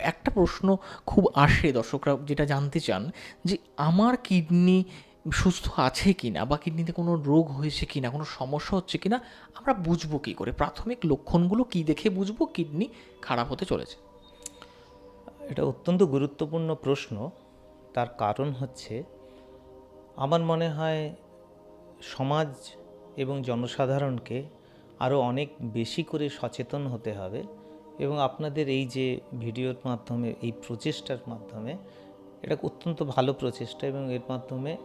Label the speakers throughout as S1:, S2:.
S1: একটা প্রশ্ন খুব আসে দর্শকরা যেটা জানতে চান যে আমার কিডনি সুস্থ আছে কি না বা কিডনিতে কোনো রোগ হয়েছে কি না কোনো সমস্যা হচ্ছে কি না আমরা বুঝব কী করে? প্রাথমিক লক্ষণগুলো কী দেখে বুঝব কিডনি খারাপ হতে চলেছে?
S2: এটা অত্যন্ত গুরুত্বপূর্ণ প্রশ্ন। তার কারণ হচ্ছে আমার মনে হয় সমাজ এবং জনসাধারণকে আরও অনেক বেশি করে সচেতন হতে হবে। এবং আপনাদের এই যে ভিডিওর মাধ্যমে, এই প্রচেষ্টার মাধ্যমে, এটা অত্যন্ত ভালো প্রচেষ্টা এবং এর মাধ্যমে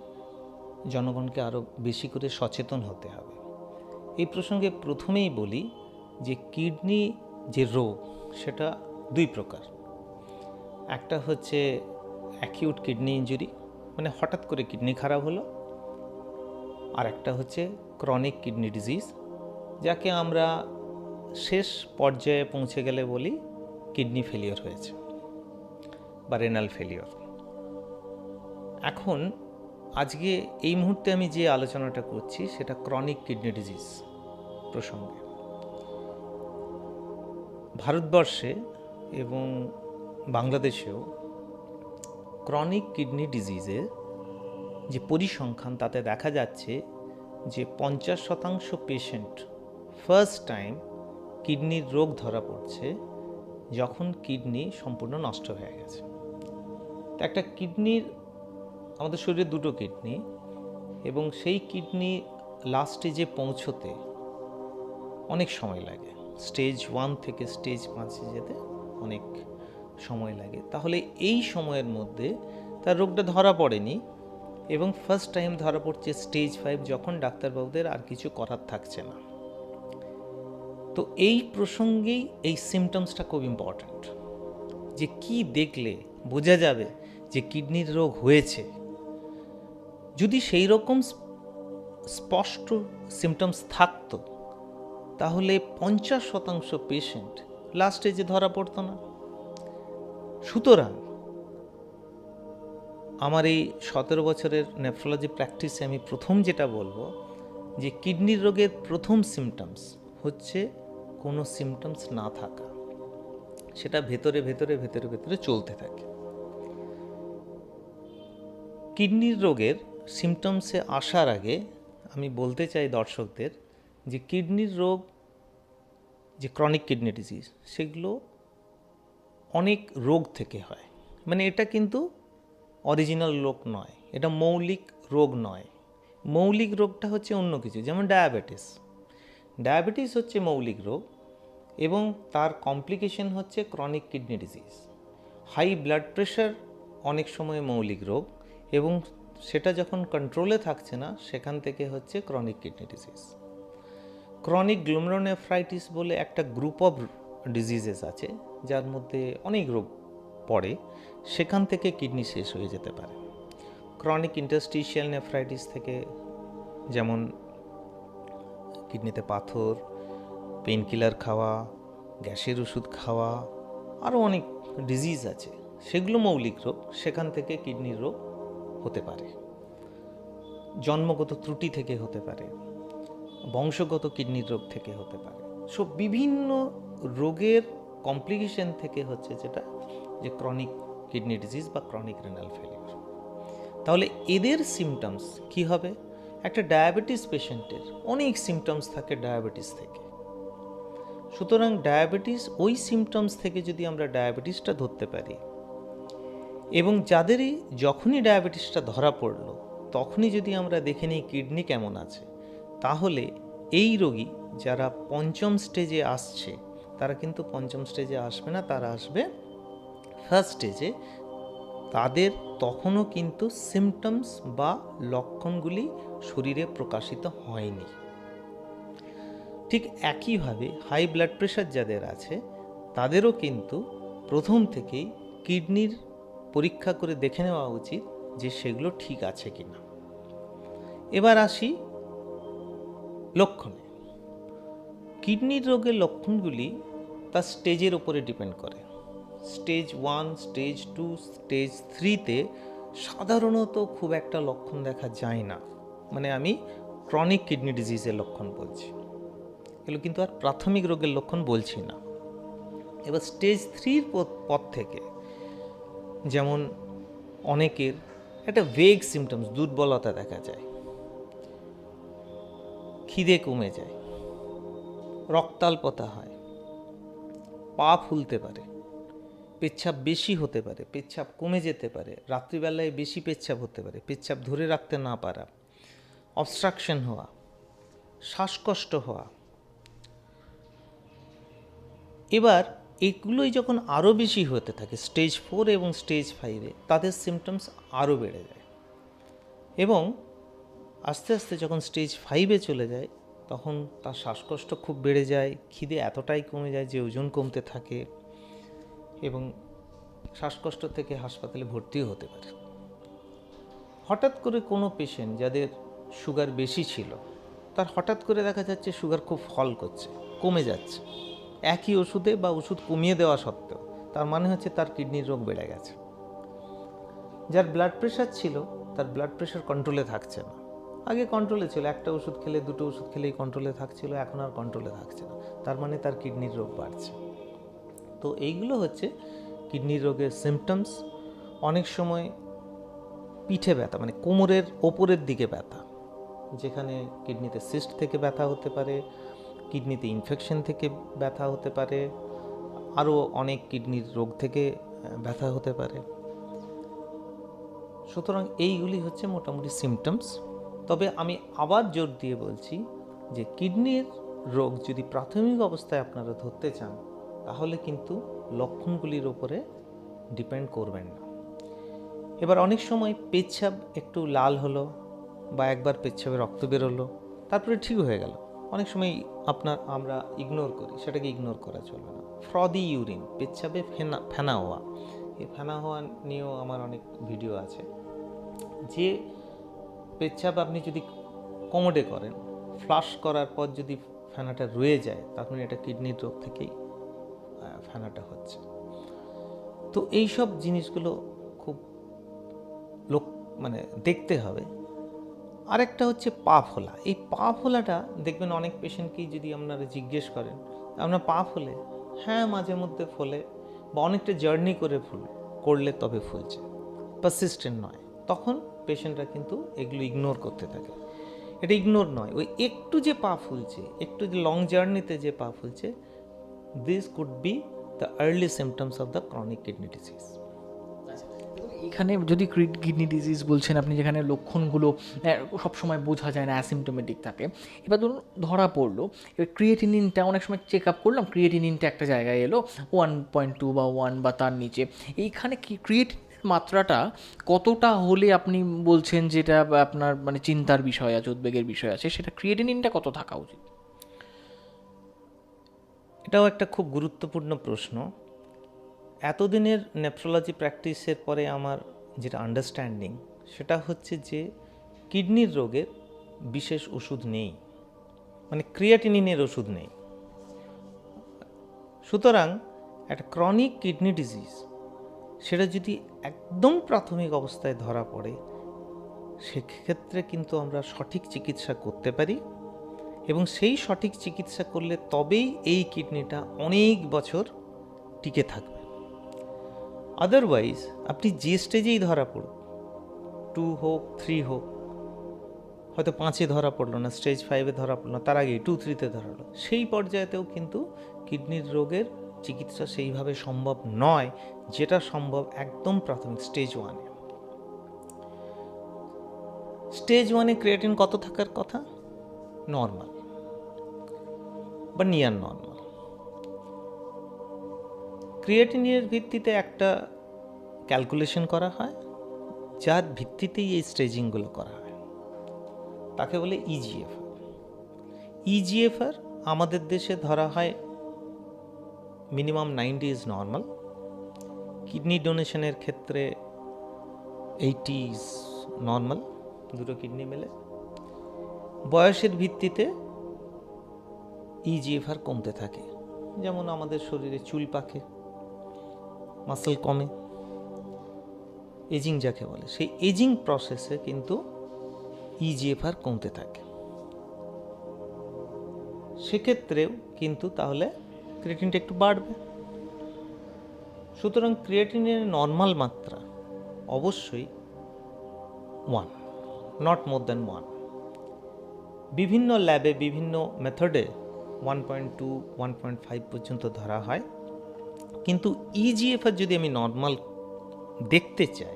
S2: জনগণকে আরও বেশি করে সচেতন হতে হবে। এই প্রসঙ্গে প্রথমেই বলি যে কিডনি যে রোগ, সেটা দুই প্রকার। একটা হচ্ছে অ্যাকিউট কিডনি ইঞ্জুরি মানে হঠাৎ করে কিডনি খারাপ হলো। আর একটা হচ্ছে ক্রনিক কিডনি ডিজিজ যাকে আমরা শেষ পর্যায়ে পৌঁছে গেলে বলি কিডনি ফেলিওর হয়েছে বা রেনাল ফেলিওর এখন আজকে এই মুহূর্তে আমি যে আলোচনাটা করছি সেটা ক্রনিক কিডনি ডিজিজ প্রসঙ্গে। ভারতবর্ষে এবং বাংলাদেশেও ক্রনিক কিডনি ডিজিজের যে পরিসংখ্যান, তাতে দেখা যাচ্ছে যে পঞ্চাশ শতাংশ পেশেন্ট ফার্স্ট টাইম কিডনির রোগ ধরা পড়ছে, যখন কিডনি সম্পূর্ণ নষ্ট হয়ে গেছে। একটা কিডনির, আমাদের শরীরে দুটো কিডনি এবং সেই কিডনি লাস্ট স্টেজে পৌঁছতে অনেক সময় লাগে। স্টেজ ওয়ান থেকে স্টেজ পাঁচে যেতে অনেক সময় লাগে। তাহলে এই সময়ের মধ্যে তার রোগটা ধরা পড়েনি এবং ফার্স্ট টাইম ধরা পড়ছে স্টেজ ফাইভ যখন ডাক্তারবাবুদের আর কিছু করার থাকছে না। তো এই প্রসঙ্গেই এই সিমটমসটা খুব ইম্পর্ট্যান্ট যে কি দেখলে বোঝা যাবে যে কিডনির রোগ হয়েছে। যদি সেই রকম স্পষ্ট সিমটমস থাকতো, তাহলে পঞ্চাশ শতাংশ পেশেন্ট লাস্টে যে ধরা পড়তো না। সুতরাং আমার এই সতেরো বছরের নেফ্রোলজি প্র্যাকটিসে আমি প্রথম যেটা বলব, যে কিডনির রোগের প্রথম সিমটমস হচ্ছে কোনো সিমটমস না থাকা, সেটা ভেতরে ভেতরে ভেতরে ভেতরে চলতে থাকে। কিডনির রোগের সিমটমসে আসার আগে আমি বলতে চাই দর্শকদের যে কিডনির রোগ, যে ক্রনিক কিডনি ডিজিজ সেগুলো অনেক রোগ থেকে হয়। মানে এটা কিন্তু অরিজিনাল রোগ নয়, এটা মৌলিক রোগ নয়। মৌলিক রোগটা হচ্ছে অন্য কিছু, যেমন ডায়াবেটিস ডায়াবেটিস হচ্ছে মৌলিক রোগ এবং তার কমপ্লিকেশন হচ্ছে chronic kidney disease high blood pressure অনেক সময় মৌলিক রোগ এবং সেটা যখন কন্ট্রোলে থাকছে না, সেখান থেকে হচ্ছে chronic kidney disease chronic glomerulonephritis বলে একটা গ্রুপ অফ ডিজিজেস আছে, যার মধ্যে অনেক রোগ পড়ে, সেখান থেকে কিডনি শেষ হয়ে যেতে পারে। ক্রনিক ইন্টারস্টিশিয়াল নেফ্রাইটিস থেকে যেমন কিডনিতে পাথর পেন কিলার খাওয়া, গ্যাসের ওষুধ খাওয়া, আরও অনেক ডিজিজ আছে। সেগুলো মৌলিক রোগ, সেখান থেকে কিডনির রোগ হতে পারে। জন্মগত ত্রুটি থেকে হতে পারে, বংশগত কিডনির রোগ থেকে হতে পারে। সো বিভিন্ন রোগের কমপ্লিকেশন থেকে হচ্ছে যেটা, যে ক্রনিক কিডনি ডিজিজ বা ক্রনিক রেনাল ফেলিওর তাহলে এদের সিমটমস কি হবে? একটা ডায়াবেটিস পেশেন্টের অনেক সিমটমস থাকে ডায়াবেটিস থেকে। সুতরাং ডায়াবেটিস ওই সিমটমস থেকে যদি আমরা ডায়াবেটিসটা ধরতে পারি। এবং যাদেরই যখনই ডায়াবেটিসটা ধরা পড়ল, তখনই যদি আমরা দেখে নিই কিডনি কেমন আছে, তাহলে এই রোগী যারা পঞ্চম স্টেজে আসছে, তারা কিন্তু পঞ্চম স্টেজে আসবে না, তারা আসবে ফার্স্ট স্টেজে তাদের তখনও কিন্তু সিমটমস বা লক্ষণগুলি শরীরে প্রকাশিত হয়নি। ঠিক একইভাবে হাই ব্লাড প্রেশার যাদের আছে, তাদেরও কিন্তু প্রথম থেকেই কিডনির পরীক্ষা করে দেখে নেওয়া উচিত যে সেগুলো ঠিক আছে কি না এবার আসি লক্ষণে। কিডনির রোগের লক্ষণগুলি তার স্টেজের ওপরে ডিপেন্ড করে। Stage one, stage two, stage থ্রিতে সাধারণত খুব একটা লক্ষণ দেখা যায় না। মানে আমি ক্রনিক কিডনি ডিজিজের লক্ষণ বলছি। এগুলো কিন্তু আর প্রাথমিক রোগের লক্ষণ বলছি না। এবার স্টেজ থ্রির পথ থেকে যেমন অনেকের একটা ভেগ সিমটমস দুর্বলতা দেখা যায়। খিদে কমে যায়। রক্তাল্পতা হয়। পা ফুলতে পারে। পেচ্ছাপ বেশি হতে পারে। পেচ্ছাপ কমে যেতে পারে। রাত্রিবেলায় বেশি পেচ্ছাপ হতে পারে। পেচ্ছাপ ধরে রাখতে না পারা। অবস্ট্রাকশন হওয়া। শ্বাসকষ্ট হওয়া। এবার এগুলোই যখন আরও বেশি হতে থাকে স্টেজ ফোর এবং স্টেজ ফাইভে তাদের সিমটমস আরও বেড়ে যায়। এবং আস্তে আস্তে যখন স্টেজ ফাইভে চলে যায়, তখন তার শ্বাসকষ্ট খুব বেড়ে যায়, খিদে এতটাই কমে যায় যে ওজন কমতে থাকে এবং শ্বাসকষ্ট থেকে হাসপাতালে ভর্তিও হতে পারে। হঠাৎ করে কোনো পেশেন্ট যাদের সুগার বেশি ছিল, তার হঠাৎ করে দেখা যাচ্ছে সুগার খুব ফল করছে, কমে যাচ্ছে। একই ওষুধে বা ওষুধ কমিয়ে দেওয়া সত্ত্বেও তার মানে হচ্ছে তার কিডনির রোগ বেড়ে গেছে। যার ব্লাড প্রেশার ছিল, তার ব্লাড প্রেশার কন্ট্রোলে থাকছে না। আগে কন্ট্রোলে ছিল, একটা ওষুধ খেলে দুটো ওষুধ খেলেই কন্ট্রোলে থাকছিল, এখন আর কন্ট্রোলে থাকছে না। তার মানে তার কিডনির রোগ বাড়ছে। তো এইগুলো হচ্ছে কিডনির রোগের সিমটমস অনেক সময় পিঠে ব্যথা মানে কোমরের ওপরের দিকে ব্যথা, যেখানে কিডনিতে সিস্ট থেকে ব্যথা হতে পারে কিডনিতে ইনফেকশন থেকে ব্যথা হতে পারে, আরও অনেক কিডনির রোগ থেকে ব্যথা হতে পারে। সুতরাং এইগুলি হচ্ছে মোটামুটি সিমটমস তবে আমি আবার জোর দিয়ে বলছি যে কিডনির রোগ যদি প্রাথমিক অবস্থায় আপনারা ধরতে চান, তাহলে কিন্তু লক্ষণগুলির ওপরে ডিপেন্ড করবেন না। এবার অনেক সময় পেচ্ছাপ একটু লাল হলো বা একবার পেচ্ছাপে রক্ত বেরোলো, তারপরে ঠিক হয়ে গেল। অনেক সময় আপনার, আমরা ইগনোর করি, সেটাকে ইগনোর করা চলবে না। ফ্রদি ইউরিন, পেচ্ছাপে ফেনা ফেনা হওয়া। এই ফেনা হওয়া নিয়েও আমার অনেক ভিডিও আছে। যে পেচ্ছাপ আপনি যদি কোমোডে করেন ফ্লাশ করার পর যদি ফেনাটা রয়ে যায়, তখন এটা কিডনির রোগ থেকেই ফেনাটা হচ্ছে। তো এই সব জিনিসগুলো খুব লোক মানে দেখতে হবে। আরেকটা হচ্ছে পা ফোলা। এই পা ফোলাটা দেখবেন অনেক পেশেন্টকেই যদি আপনারা জিজ্ঞেস করেন, আপনার পা ফোলে? হ্যাঁ মাঝে মধ্যে ফোলে বা অনেকটা জার্নি করে ফুল, করলে তবে ফুলছে। পারসিস্টেন্ট নয়। তখন পেশেন্টরা কিন্তু এগুলো ইগনোর করতে থাকে। এটা ইগনোর নয়। ওই একটু যে পা ফুলছে, একটু যে লং জার্নিতে যে পা ফুলছে this could be the early symptoms of the chronic kidney disease
S1: এখানে যদি কিডনি ডিজিজ বলছেন আপনি, যেখানে লক্ষণগুলো সবসময় বোঝা যায় না অ্যাসিমটোমেটিক থাকে। এবার ধরুন, ধরা পড়ল, এবার ক্রিয়েটিনিনটা অনেক সময় চেক আপ করলাম ক্রিয়েটিনিনটা একটা জায়গায় এলো ওয়ান পয়েন্ট টু বা ওয়ান বা তার নিচে। এইখানে কি ক্রিয়েটিনিনের মাত্রাটা কতটা হলে আপনি বলছেন যেটা আপনার মানে চিন্তার বিষয় আছে, উদ্বেগের বিষয় আছে, সেটা ক্রিয়েটিনিনটা কত থাকা উচিত?
S2: এটাও একটা খুব গুরুত্বপূর্ণ প্রশ্ন। এতদিনের নেফ্রোলজি প্র্যাকটিসের পরে আমার যেটা আন্ডারস্ট্যান্ডিং সেটা হচ্ছে যে কিডনির রোগের বিশেষ ওষুধ নেই। মানে ক্রিয়াটিনিনের ওষুধ নেই। সুতরাং একটা ক্রনিক কিডনি ডিজিজ সেটা যদি একদম প্রাথমিক অবস্থায় ধরা পড়ে, সেক্ষেত্রে কিন্তু আমরা সঠিক চিকিৎসা করতে পারি এবং সেই সঠিক চিকিৎসা করলে তবেই এই কিডনিটা অনেক বছর টিকে থাকবে। আদারওয়াইজ আপনি যে স্টেজেই ধরা পড়ুন টু হোক থ্রি হোক, হয়তো পাঁচে ধরা পড়ল না স্টেজ ফাইভে ধরা পড়ল না, তার আগে টু থ্রিতে ধরা হলো। সেই পর্যায়েতেও কিন্তু কিডনির রোগের চিকিৎসা সেইভাবে সম্ভব নয়, যেটা সম্ভব একদম প্রাথমিক স্টেজ ওয়ানে স্টেজ ওয়ানে ক্রিয়েটিন কত থাকার কথা? নর্মাল বা নিয়ার নর্মাল ক্রিয়েটিনের ভিত্তিতে একটা ক্যালকুলেশন করা হয়, যার ভিত্তিতেই এই স্টেজিংগুলো করা হয়। তাকে বলে E ইজিএফআর ইজিএফআর আমাদের দেশে ধরা হয় minimum ninety is normal. Kidney ডোনেশনের ক্ষেত্রে এইটি ইজ নর্মাল, দুটো কিডনি মেলে। বয়সের ভিত্তিতে ইজিএফআর কমতে থাকে। যেমন আমাদের শরীরে চুল পাকে, মাসেল কমে। এজিং যাকে বলে, সেই এজিং প্রসেসে কিন্তু ইজিএফআর কমতে থাকে। সেক্ষেত্রেও কিন্তু তাহলে ক্রিয়েটিনটা একটু বাড়বে। সুতরাং ক্রিয়েটিনের নর্মাল মাত্রা অবশ্যই one not more than one বিভিন্ন ল্যাবে বিভিন্ন মেথডে one point two one point five পর্যন্ত ধরা হয়। কিন্তু E ইজিএফআর যদি আমি নর্মাল দেখতে চাই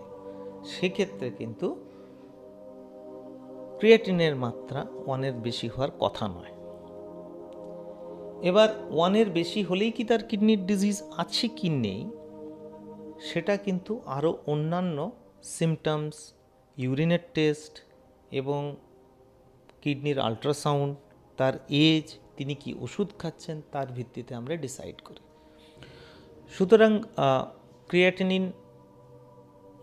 S2: সেক্ষেত্রে কিন্তু ক্রিয়েটিনের মাত্রা ওয়ানের বেশি হওয়ার কথা নয়। এবার ওয়ানের বেশি হলেই কি তার কিডনির ডিজিজ আছে কি নেই, সেটা কিন্তু আরও অন্যান্য সিমটমস ইউরিনের টেস্ট এবং কিডনির আল্ট্রাসাউন্ড তার এজ তিনি কি ওষুধ খাচ্ছেন, তার ভিত্তিতে আমরা ডিসাইড করি। সুতরাং ক্রিয়েটিনিন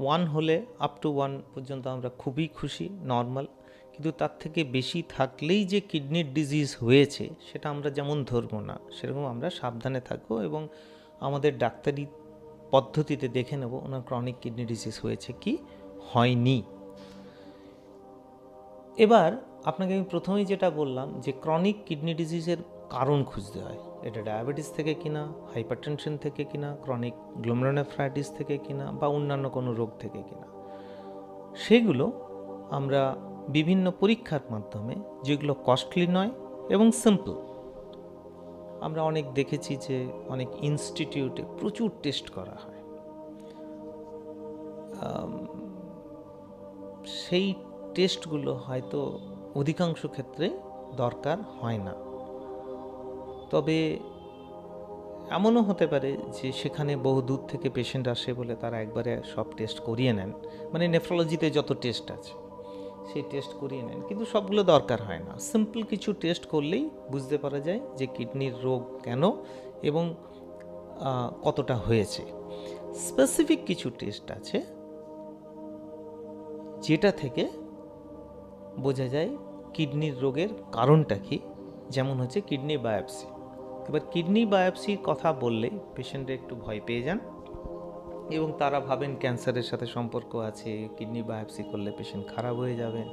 S2: ওয়ান হলে আপ টু ওয়ান পর্যন্ত আমরা খুবই খুশি নর্মাল কিন্তু তার থেকে বেশি থাকলেই যে কিডনির ডিজিজ হয়েছে, সেটা আমরা যেমন ধরবো না, সেরকম আমরা সাবধানে থাকব এবং আমাদের ডাক্তারি পদ্ধতিতে দেখে নেব ওনার ক্রনিক কিডনি ডিজিজ হয়েছে কি হয়নি। এবার আপনাকে আমি প্রথমেই যেটা বললাম যে ক্রনিক কিডনি ডিজিজের কারণ খুঁজতে হয়। এটা ডায়াবেটিস থেকে কিনা হাইপারটেনশন থেকে কিনা ক্রনিক গ্লোমেরোনেফ্রাইটিস থেকে কিনা বা অন্যান্য কোনো রোগ থেকে কিনা। সেগুলো আমরা বিভিন্ন পরীক্ষার মাধ্যমে, যেগুলো কস্টলি নয় এবং সিম্পল আমরা অনেক দেখেছি যে অনেক ইনস্টিটিউটে প্রচুর টেস্ট করা হয়। সেই টেস্টগুলো হয়তো অধিকাংশ ক্ষেত্রে দরকার হয় না। তবে এমনও হতে পারে যে সেখানে বহু দূর থেকে পেশেন্ট আসে বলে তারা একবারে সব টেস্ট করিয়ে নেন। মানে নেফ্রোলজিতে যত টেস্ট আছে, সেই টেস্ট করিয়ে নেন। কিন্তু সবগুলো দরকার হয় না। সিম্পল কিছু টেস্ট করলেই বুঝতে পারা যায় যে কিডনির রোগ কেন এবং কতটা হয়েছে। স্পেসিফিক কিছু টেস্ট আছে, যেটা থেকে বোঝা যায় কিডনির রোগের কারণটা কি। যেমন হচ্ছে কিডনি বায়োপসি এবার কিডনি বায়োপসির কথা বললে পেশেন্টরা একটু ভয় পেয়ে যান এবং তারা ভাবেন ক্যান্সারের সাথে সম্পর্ক আছে, কিডনি বায়োপসি করলে পেশেন্ট খারাপ হয়ে যাবেন।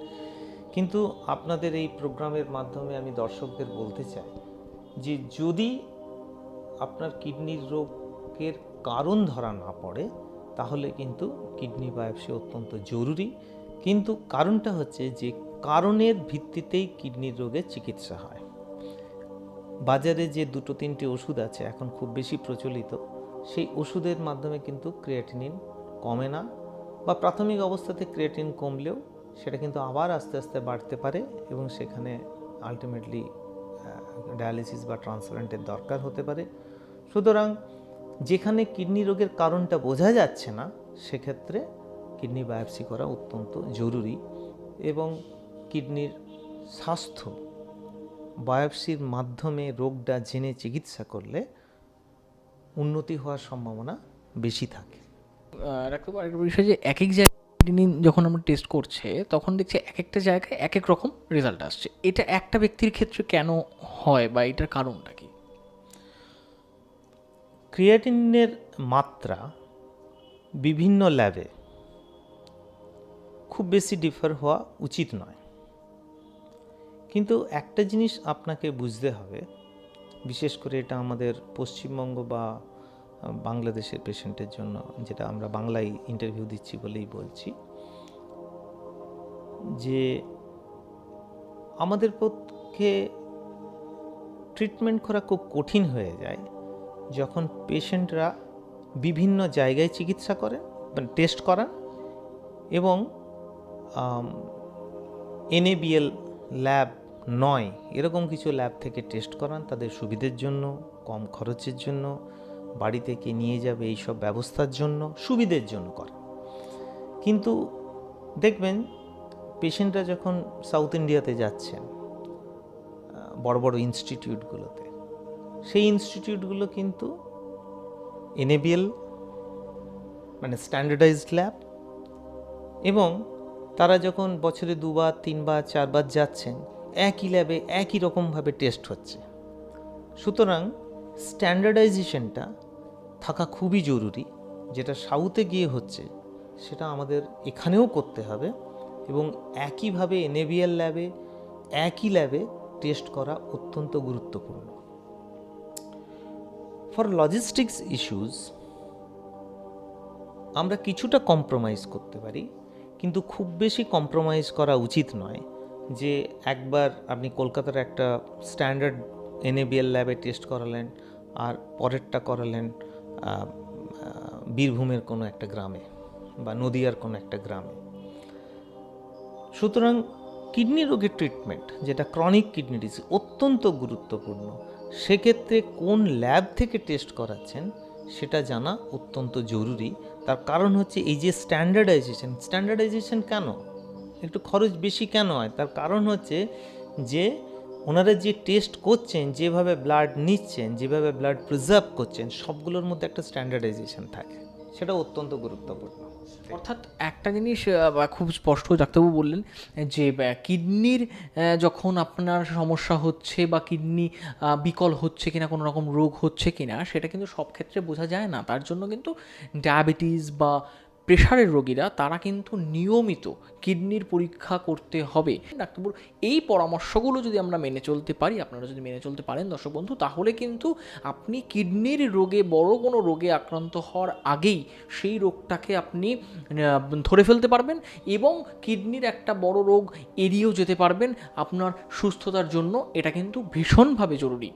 S2: কিন্তু আপনাদের এই প্রোগ্রামের মাধ্যমে আমি দর্শকদের বলতে চাই যে যদি আপনার কিডনির রোগের কারণ ধরা না পড়ে, তাহলে কিন্তু কিডনি বায়োপসি অত্যন্ত জরুরি। কিন্তু কারণটা হচ্ছে যে কারণের ভিত্তিতেই কিডনির রোগের চিকিৎসা হয়। বাজারে যে দুটো তিনটে ওষুধ আছে এখন খুব বেশি প্রচলিত, সেই ওষুধের মাধ্যমে কিন্তু ক্রিয়েটিনিন কমে না বা প্রাথমিক অবস্থাতে ক্রিয়েটিন কমলেও সেটা কিন্তু আবার আস্তে আস্তে বাড়তে পারে এবং সেখানে আলটিমেটলি ডায়ালিসিস বা ট্রান্সপ্লান্টের দরকার হতে পারে। সুতরাং যেখানে কিডনি রোগের কারণটা বোঝা যাচ্ছে না, সেক্ষেত্রে কিডনি বায়োপসি করা অত্যন্ত জরুরি এবং কিডনির স্বাস্থ্য বায়োপসির মাধ্যমে রোগটা জেনে চিকিৎসা করলে উন্নতি হওয়ার সম্ভাবনা বেশি থাকে।
S1: আহ, ডাক্তারবাবু আরেকটা বিষয় যে এক এক জায়গায় যখন আমরা টেস্ট করছে তখন দেখছি এক একটা জায়গায় এক এক রকম রেজাল্ট আসছে। এটা একটা ব্যক্তির ক্ষেত্রে কেন হয় বা এটার কারণটা কি?
S2: ক্রিয়েটিনের মাত্রা বিভিন্ন ল্যাবে খুব বেশি ডিফার হওয়া উচিত নয়। কিন্তু একটা জিনিস আপনাকে বুঝতে হবে, বিশেষ করে এটা আমাদের পশ্চিমবঙ্গ বা বাংলাদেশের পেশেন্টের জন্য, যেটা আমরা বাংলায় ইন্টারভিউ দিচ্ছি বলেই বলছি। যে আমাদের পক্ষে ট্রিটমেন্ট করা খুব কঠিন হয়ে যায় যখন পেশেন্টরা বিভিন্ন জায়গায় চিকিৎসা করেন মানে টেস্ট করান এবং এনএবিএল ল্যাব নয়, এরকম কিছু ল্যাব থেকে টেস্ট করান তাদের সুবিধের জন্য, কম খরচের জন্য, বাড়ি থেকে নিয়ে যাবে এই সব ব্যবস্থার জন্য, সুবিধের জন্য করেন। কিন্তু দেখবেন পেশেন্টরা যখন সাউথ ইন্ডিয়াতে যাচ্ছেন বড় বড় ইনস্টিটিউটগুলোতে সেই ইনস্টিটিউটগুলো কিন্তু এনএবিএল মানে স্ট্যান্ডার্ডাইজড ল্যাব এবং তারা যখন বছরে দুবার, তিনবার, চারবার যাচ্ছেন একই ল্যাবে একই রকমভাবে টেস্ট হচ্ছে। সুতরাং স্ট্যান্ডার্ডাইজেশনটা থাকা খুবই জরুরি। যেটা সাউথে গিয়ে হচ্ছে সেটা আমাদের এখানেও করতে হবে এবং একইভাবে এনএবিএল ল্যাবে একই ল্যাবে টেস্ট করা অত্যন্ত গুরুত্বপূর্ণ। ফর লজিস্টিক্স issues, আমরা কিছুটা কম্প্রোমাইজ করতে পারি কিন্তু খুব বেশি কম্প্রোমাইজ করা উচিত নয়। যে একবার আপনি কলকাতার একটা স্ট্যান্ডার্ড এনএবিএল ল্যাবে টেস্ট করালেন আর পরেরটা করালেন বীরভূমের কোনো একটা গ্রামে বা নদিয়ার কোনো একটা গ্রামে। সুতরাং কিডনি রোগের ট্রিটমেন্ট, যেটা ক্রনিক কিডনি ডিজিজ, অত্যন্ত গুরুত্বপূর্ণ। সেক্ষেত্রে কোন ল্যাব থেকে টেস্ট করাচ্ছেন সেটা জানা অত্যন্ত জরুরি। তার কারণ হচ্ছে এই যে স্ট্যান্ডার্ডাইজেশন স্ট্যান্ডার্ডাইজেশন কেন? একটু খরচ বেশি কেন হয়? তার কারণ হচ্ছে যে, ওনারা যে টেস্ট করছেন, যেভাবে ব্লাড নিচ্ছেন, যেভাবে ব্লাড প্রিজার্ভ করছেন, সবগুলোর মধ্যে একটা স্ট্যান্ডার্ডাইজেশন থাকে। সেটা অত্যন্ত গুরুত্বপূর্ণ।
S1: অর্থাৎ একটা জিনিস খুব স্পষ্ট ডাক্তারবাবু বললেন, যে কিডনির যখন আপনার সমস্যা হচ্ছে বা কিডনি বিকল হচ্ছে কিনা, কোনো রকম রোগ হচ্ছে কিনা, সেটা কিন্তু সব ক্ষেত্রে বোঝা যায় না। তার জন্য কিন্তু ডায়াবেটিস বা প্রেশারের রোগীরা, তারা কিন্তু নিয়মিত কিডনির পরীক্ষা করতে হবে। ডাক্তারবাবু, এই পরামর্শগুলো যদি আমরা মেনে চলতে পারি, আপনারা যদি মেনে চলতে পারেন দর্শক বন্ধু, তাহলে কিন্তু আপনি কিডনির রোগে, বড় কোনো রোগে আক্রান্ত হওয়ার আগেই সেই রোগটাকে আপনি ধরে ফেলতে পারবেন এবং কিডনির একটা বড় রোগ এড়িয়েও যেতে পারবেন। আপনার সুস্থতার জন্য এটা কিন্তু ভীষণভাবে জরুরি।